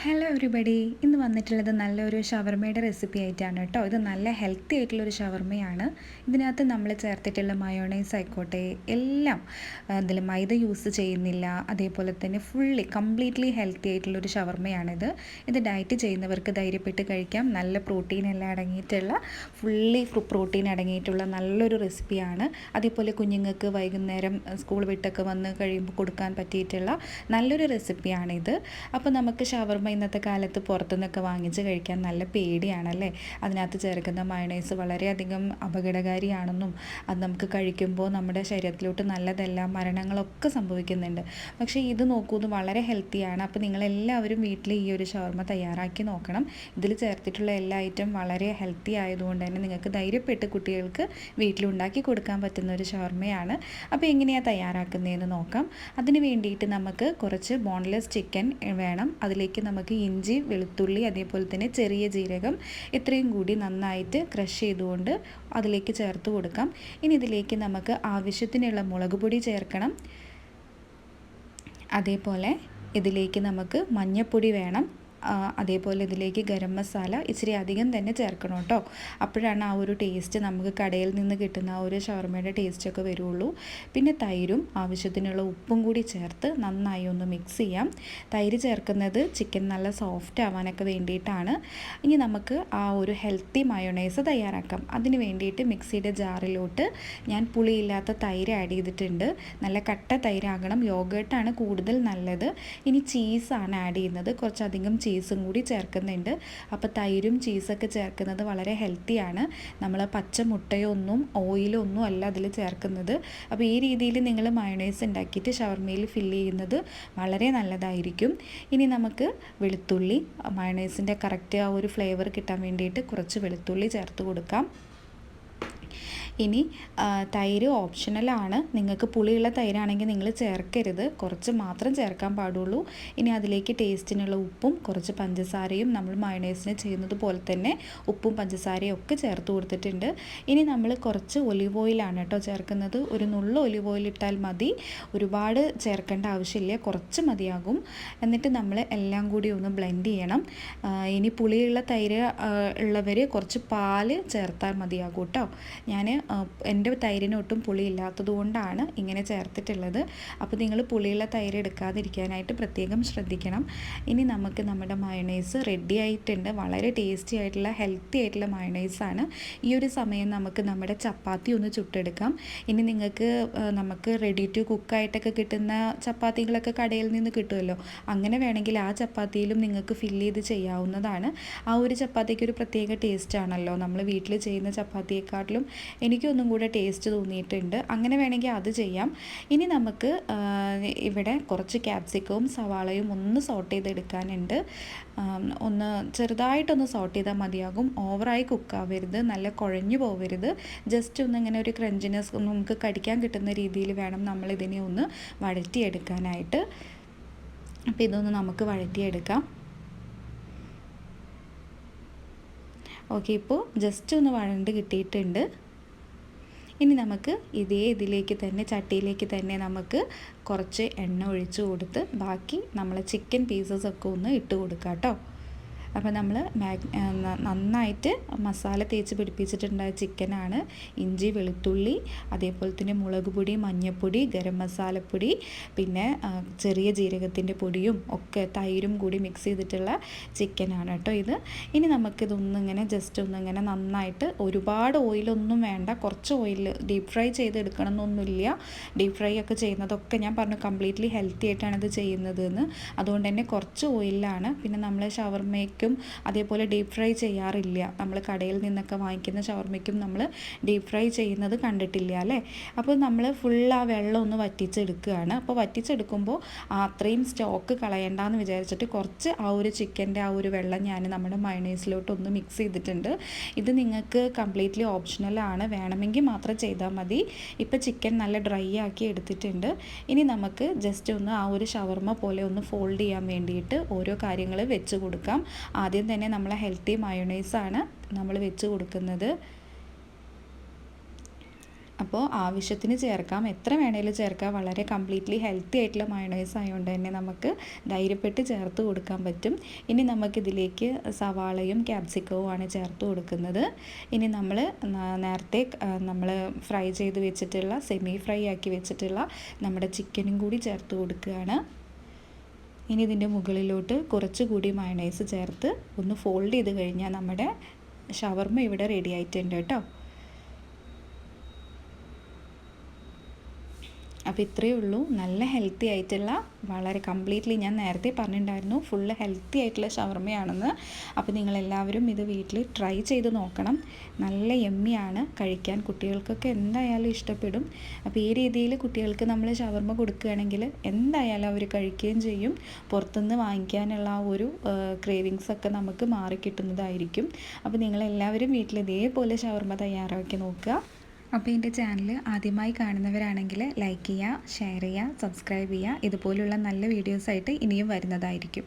Hello everybody ഇന്ന് വന്നിട്ടുള്ളത് നല്ലൊരു ഷവർമയുടെ റെസിപ്പി ആയിട്ടാണ് കേട്ടോ. ഇത് നല്ല ഹെൽത്തി ആയിട്ടുള്ളൊരു ഷവർമയാണ്. ഇതിനകത്ത് നമ്മൾ ചേർത്തിട്ടുള്ള മയോണൈസ് ആയിക്കോട്ടെ എല്ലാം അതിൽ മൈദ യൂസ് ചെയ്യുന്നില്ല. അതേപോലെ തന്നെ ഫുള്ളി കംപ്ലീറ്റ്ലി ഹെൽത്തി ആയിട്ടുള്ളൊരു ഷവർമയാണിത് ഇത്. ഡയറ്റ് ചെയ്യുന്നവർക്ക് ധൈര്യപ്പെട്ട് കഴിക്കാം. നല്ല പ്രോട്ടീൻ എല്ലാം അടങ്ങിയിട്ടുള്ള ഫുള്ളി പ്രോട്ടീൻ അടങ്ങിയിട്ടുള്ള നല്ലൊരു റെസിപ്പിയാണ് അതേപോലെ കുഞ്ഞുങ്ങൾക്ക് വൈകുന്നേരം സ്കൂൾ വിട്ടൊക്കെ വന്ന് കഴിയുമ്പോൾ കൊടുക്കാൻ പറ്റിയിട്ടുള്ള നല്ലൊരു റെസിപ്പിയാണിത് അപ്പോൾ നമുക്ക് ഷവർമ ഇന്നത്തെ കാലത്ത് പുറത്തുനിന്നൊക്കെ വാങ്ങിച്ച് കഴിക്കാൻ നല്ല പേടിയാണല്ലേ? അതിനകത്ത് ചേർക്കുന്ന മയണൈസ് വളരെയധികം അപകടകാരിയാണെന്നും അത് നമുക്ക് കഴിക്കുമ്പോൾ നമ്മുടെ ശരീരത്തിലോട്ട് നല്ലതല്ല മരണങ്ങളൊക്കെ സംഭവിക്കുന്നുണ്ട്. പക്ഷേ ഇത് നോക്കൂ ഇത് വളരെ ഹെൽത്തിയാണ് അപ്പോൾ നിങ്ങളെല്ലാവരും വീട്ടിൽ ഈ ഒരു ഷവർമ തയ്യാറാക്കി നോക്കണം. ഇതിൽ ചേർത്തിട്ടുള്ള എല്ലാ ഐറ്റം വളരെ ഹെൽത്തി ആയതുകൊണ്ട് തന്നെ നിങ്ങൾക്ക് ധൈര്യപ്പെട്ട് കുട്ടികൾക്ക് വീട്ടിലുണ്ടാക്കി കൊടുക്കാൻ പറ്റുന്ന ഒരു ഷവർമയാണ്. അപ്പോൾ എങ്ങനെയാണ് തയ്യാറാക്കുന്നതെന്ന് നോക്കാം. അതിന് വേണ്ടിയിട്ട് നമുക്ക് കുറച്ച് ബോൺലെസ് ചിക്കൻ വേണം. അതിലേക്ക് നമുക്ക് ഇഞ്ചി വെളുത്തുള്ളി അതേപോലെ തന്നെ ചെറിയ ജീരകം ഇത്രയും കൂടി നന്നായിട്ട് ക്രഷ് ചെയ്തുകൊണ്ട് അതിലേക്ക് ചേർത്ത് കൊടുക്കാം. ഇനി ഇതിലേക്ക് നമുക്ക് ആവശ്യത്തിനുള്ള മുളക് പൊടി ചേർക്കണം. അതേപോലെ ഇതിലേക്ക് നമുക്ക് മഞ്ഞൾപ്പൊടി വേണം. അതേപോലെ ഇതിലേക്ക് ഗരം മസാല ഇച്ചിരി അധികം തന്നെ ചേർക്കണം കേട്ടോ. അപ്പോഴാണ് ആ ഒരു ടേസ്റ്റ് നമുക്ക് കടയിൽ നിന്ന് കിട്ടുന്ന ആ ഒരു ഷവർമയുടെ ടേസ്റ്റൊക്കെ വരുള്ളൂ. പിന്നെ തൈരും ആവശ്യത്തിനുള്ള ഉപ്പും കൂടി ചേർത്ത് നന്നായി ഒന്ന് മിക്സ് ചെയ്യാം. തൈര് ചേർക്കുന്നത് ചിക്കൻ നല്ല സോഫ്റ്റ് ആവാനൊക്കെ വേണ്ടിയിട്ടാണ്. ഇനി നമുക്ക് ആ ഒരു ഹെൽത്തി മയോണൈസ് തയ്യാറാക്കാം. അതിന് വേണ്ടിയിട്ട് മിക്സിയുടെ ജാറിലോട്ട് ഞാൻ പുളിയില്ലാത്ത തൈര് ആഡ് ചെയ്തിട്ടുണ്ട്. നല്ല കട്ട തൈരാകണം. യോഗേട്ടാണ് കൂടുതൽ നല്ലത്. ഇനി ചീസാണ് ആഡ് ചെയ്യുന്നത്. കുറച്ചധികം ചീസും കൂടി ചേർക്കുന്നുണ്ട്. അപ്പോൾ തൈരും ചീസൊക്കെ ചേർക്കുന്നത് വളരെ ഹെൽത്തിയാണ് നമ്മൾ പച്ച മുട്ടയൊന്നും ഓയിലൊന്നും അല്ല അതിൽ ചേർക്കുന്നത്. അപ്പോൾ ഈ രീതിയിൽ നിങ്ങൾ മയണൈസ് ഉണ്ടാക്കിയിട്ട് ഷവർമയിൽ ഫില്ല് ചെയ്യുന്നത് വളരെ നല്ലതായിരിക്കും. ഇനി നമുക്ക് വെളുത്തുള്ളി മയണൈസിന്റെ കറക്റ്റ് ആ ഒരു ഫ്ലേവർ കിട്ടാൻ വേണ്ടിയിട്ട് കുറച്ച് വെളുത്തുള്ളി ചേർത്ത് കൊടുക്കാം. ഇനി തൈര് ഓപ്ഷണലാണ് നിങ്ങൾക്ക് പുളിയുള്ള തൈരാണെങ്കിൽ നിങ്ങൾ ചേർക്കരുത്. കുറച്ച് മാത്രം ചേർക്കാൻ പാടുള്ളൂ. ഇനി അതിലേക്ക് ടേസ്റ്റിനുള്ള ഉപ്പും കുറച്ച് പഞ്ചസാരയും നമ്മൾ മയണൈസിന് ചെയ്യുന്നത് പോലെ തന്നെ ഉപ്പും പഞ്ചസാരയും ഒക്കെ ചേർത്ത് കൊടുത്തിട്ടുണ്ട്. ഇനി നമ്മൾ കുറച്ച് ഒലിവ് ഓയിലാണ് കേട്ടോ ചേർക്കുന്നത്. ഒരു നുള്ള ഒലിവ് ഓയിൽ ഇട്ടാൽ മതി. ഒരുപാട് ചേർക്കേണ്ട ആവശ്യമില്ല. കുറച്ച് മതിയാകും. എന്നിട്ട് നമ്മൾ എല്ലാം കൂടി ഒന്ന് ബ്ലെൻഡ് ചെയ്യണം. ഇനി പുളിയുള്ള തൈര് ഉള്ളവർ കുറച്ച് പാൽ ചേർത്താൽ മതിയാകും കേട്ടോ. ഞാൻ എന്റെ തൈരിന് ഒട്ടും പുളി ഇല്ലാത്തത് കൊണ്ടാണ് ഇങ്ങനെ ചേർത്തിട്ടുള്ളത്. അപ്പോൾ നിങ്ങൾ പുളിയുള്ള തൈര് എടുക്കാതിരിക്കാനായിട്ട് പ്രത്യേകം ശ്രദ്ധിക്കണം. ഇനി നമുക്ക് നമ്മുടെ മയണൈസ് റെഡി ആയിട്ടുണ്ട്. വളരെ ടേസ്റ്റി ആയിട്ടുള്ള ഹെൽത്തി ആയിട്ടുള്ള മയണൈസാണ്. ഈ ഒരു സമയം നമുക്ക് നമ്മുടെ ചപ്പാത്തി ഒന്ന് ചുട്ടെടുക്കാം. ഇനി നിങ്ങൾക്ക് നമുക്ക് റെഡി ടു കുക്കായിട്ടൊക്കെ കിട്ടുന്ന ചപ്പാത്തികളൊക്കെ കടയിൽ നിന്ന് കിട്ടുമല്ലോ. അങ്ങനെ വേണമെങ്കിൽ ആ ചപ്പാത്തിയിലും നിങ്ങൾക്ക് ഫില്ല് ചെയ്ത് ചെയ്യാവുന്നതാണ്. ആ ഒരു ചപ്പാത്തിക്ക് ഒരു പ്രത്യേക ടേസ്റ്റ് ആണല്ലോ. നമ്മൾ വീട്ടിൽ ചെയ്യുന്ന ചപ്പാത്തിയെക്കാട്ടിലും എനിക്കൊന്നും കൂടെ ടേസ്റ്റ് തോന്നിയിട്ടുണ്ട്. അങ്ങനെ വേണമെങ്കിൽ അത് ചെയ്യാം. ഇനി നമുക്ക് ഇവിടെ കുറച്ച് ക്യാപ്സിക്കവും സവാളയും ഒന്ന് സോട്ട് ചെയ്തെടുക്കാനുണ്ട്. ഒന്ന് ചെറുതായിട്ടൊന്ന് സോട്ട് ചെയ്താൽ മതിയാകും. ഓവറായി കുക്കാവരുത് നല്ല കുഴഞ്ഞു പോവരുത്. ജസ്റ്റ് ഒന്ന് ഇങ്ങനെ ഒരു ക്രഞ്ചിനെസ് നമുക്ക് കടിക്കാൻ കിട്ടുന്ന രീതിയിൽ വേണം നമ്മളിതിനെ ഒന്ന് വഴറ്റിയെടുക്കാനായിട്ട്. അപ്പോൾ ഇതൊന്ന് നമുക്ക് വഴറ്റിയെടുക്കാം. ഓക്കെ ഇപ്പോൾ ജസ്റ്റ് ഒന്ന് വഴണ്ട് കിട്ടിയിട്ടുണ്ട്. ഇനി നമുക്ക് ഇതേ ഇതിലേക്ക് തന്നെ ചട്ടിയിലേക്ക് തന്നെ നമുക്ക് കുറച്ച് എണ്ണ ഒഴിച്ച് കൊടുത്ത് ബാക്കി നമ്മൾ ചിക്കൻ പീസസ് ഒക്കെ ഒന്ന് ഇട്ട് കൊടുക്കാം കേട്ടോ അപ്പോൾ നമ്മൾ നന്നായിട്ട് മസാല തേച്ച് പിടിപ്പിച്ചിട്ടുണ്ടായ ചിക്കനാണ്. ഇഞ്ചി വെളുത്തുള്ളി അതേപോലെ തന്നെ മുളക് പൊടി മഞ്ഞൾപ്പൊടി ഗരം മസാലപ്പൊടി പിന്നെ ചെറിയ ജീരകത്തിന്റെ പൊടിയും ഒക്കെ തൈരും കൂടി മിക്സ് ചെയ്തിട്ടുള്ള ചിക്കനാണ് കേട്ടോ ഇത്. ഇനി നമുക്കിതൊന്നിങ്ങനെ ജസ്റ്റ് ഒന്നിങ്ങനെ നന്നായിട്ട് ഒരുപാട് ഓയിലൊന്നും വേണ്ട കുറച്ച് ഓയിൽ ഡീപ്പ് ഫ്രൈ ചെയ്തെടുക്കണം എന്നൊന്നുമില്ല ഡീപ്പ് ഫ്രൈ ഒക്കെ ചെയ്യുന്നതൊക്കെ ഞാൻ പറഞ്ഞു കംപ്ലീറ്റ്ലി ഹെൽത്തി ആയിട്ടാണ് ഇത് ചെയ്യുന്നത് എന്ന് അതുകൊണ്ട് തന്നെ കുറച്ച് ഓയിലാണ് പിന്നെ നമ്മൾ ഷവർമയ്ക്ക് ഷവർമയ്ക്കും അതേപോലെ ഡീപ്പ് ഫ്രൈ ചെയ്യാറില്ല. നമ്മൾ കടയിൽ നിന്നൊക്കെ വാങ്ങിക്കുന്ന ഷവർമയ്ക്കും നമ്മൾ ഡീപ്പ് ഫ്രൈ ചെയ്യുന്നത് കണ്ടിട്ടില്ല അല്ലേ? അപ്പോൾ നമ്മൾ ഫുൾ ആ വെള്ളം ഒന്ന് വറ്റിച്ചെടുക്കുകയാണ്. അപ്പോൾ വറ്റിച്ചെടുക്കുമ്പോൾ അത്രയും സ്റ്റോക്ക് കളയണ്ടെന്ന് വിചാരിച്ചിട്ട് കുറച്ച് ആ ഒരു ചിക്കന്റെ ആ ഒരു വെള്ളം ഞാൻ നമ്മുടെ മയണൈസിലോട്ട് ഒന്ന് മിക്സ് ചെയ്തിട്ടുണ്ട്. ഇത് നിങ്ങൾക്ക് കംപ്ലീറ്റ്ലി ഓപ്ഷണലാണ് വേണമെങ്കിൽ മാത്രം ചെയ്താൽ മതി. ഇപ്പോൾ ചിക്കൻ നല്ല ഡ്രൈ ആക്കി എടുത്തിട്ടുണ്ട്. ഇനി നമുക്ക് ജസ്റ്റ് ഒന്ന് ആ ഒരു ഷവർമ പോലെ ഒന്ന് ഫോൾഡ് ചെയ്യാൻ വേണ്ടിയിട്ട് ഓരോ കാര്യങ്ങൾ വെച്ച് കൊടുക്കാം. ആദ്യം തന്നെ നമ്മൾ ഹെൽത്തി മയോണൈസാണ് നമ്മൾ വെച്ച് കൊടുക്കുന്നത്. അപ്പോൾ ആവശ്യത്തിന് ചേർക്കാം. എത്ര വേണേലും ചേർക്കാം. വളരെ കംപ്ലീറ്റ്ലി ഹെൽത്തി ആയിട്ടുള്ള മയണൈസ് ആയതുകൊണ്ട് തന്നെ നമുക്ക് ധൈര്യപ്പെട്ട് ചേർത്ത് കൊടുക്കാൻ പറ്റും. ഇനി നമുക്കിതിലേക്ക് സവാളയും ക്യാപ്സിക്കവും ആണ് ചേർത്ത് കൊടുക്കുന്നത്. ഇനി നമ്മൾ നേരത്തെ നമ്മൾ ഫ്രൈ ചെയ്ത് വെച്ചിട്ടുള്ള സെമി ഫ്രൈ ആക്കി വെച്ചിട്ടുള്ള നമ്മുടെ ചിക്കനും കൂടി ചേർത്ത് കൊടുക്കുകയാണ്. ഇനി ഇതിന്റെ മുകളിലോട്ട് കുറച്ചുകൂടി മയണൈസ് ചേർത്ത് ഒന്ന് ഫോൾഡ് ചെയ്ത് കഴിഞ്ഞാൽ നമ്മുടെ ഷവർമ ഇവിടെ റെഡി ആയിട്ടുണ്ട് കേട്ടോ. അപ്പോൾ ഇത്രയേ ഉള്ളൂ. നല്ല ഹെൽത്തി ആയിട്ടുള്ള വളരെ കംപ്ലീറ്റ്ലി ഞാൻ നേരത്തെ പറഞ്ഞിട്ടുണ്ടായിരുന്നു. ഫുള്ള് ഹെൽത്തി ആയിട്ടുള്ള ഷവർമ്മയാണെന്ന് അപ്പോൾ നിങ്ങളെല്ലാവരും ഇത് വീട്ടിൽ ട്രൈ ചെയ്ത് നോക്കണം. നല്ല എമ്മിയാണ് കഴിക്കാൻ. കുട്ടികൾക്കൊക്കെ എന്തായാലും ഇഷ്ടപ്പെടും. അപ്പോൾ ഈ രീതിയിൽ കുട്ടികൾക്ക് നമ്മൾ ഷവർമ കൊടുക്കുകയാണെങ്കിൽ എന്തായാലും അവർ കഴിക്കുകയും ചെയ്യും. പുറത്തുനിന്ന് വാങ്ങിക്കാനുള്ള ആ ഒരു ക്രേവിങ്സ് ഒക്കെ നമുക്ക് മാറിക്കിട്ടുന്നതായിരിക്കും. അപ്പോൾ നിങ്ങളെല്ലാവരും വീട്ടിൽ ഇതേപോലെ ഷവർമ തയ്യാറാക്കി നോക്കുക. അപ്പോൾ എന്റെ ചാനൽ ആദ്യമായി കാണുന്നവരാണെങ്കിൽ ലൈക്ക് ചെയ്യുക ഷെയർ ചെയ്യുക സബ്സ്ക്രൈബ് ചെയ്യുക. ഇതുപോലുള്ള നല്ല വീഡിയോസായിട്ട് ഇനിയും വരുന്നതായിരിക്കും.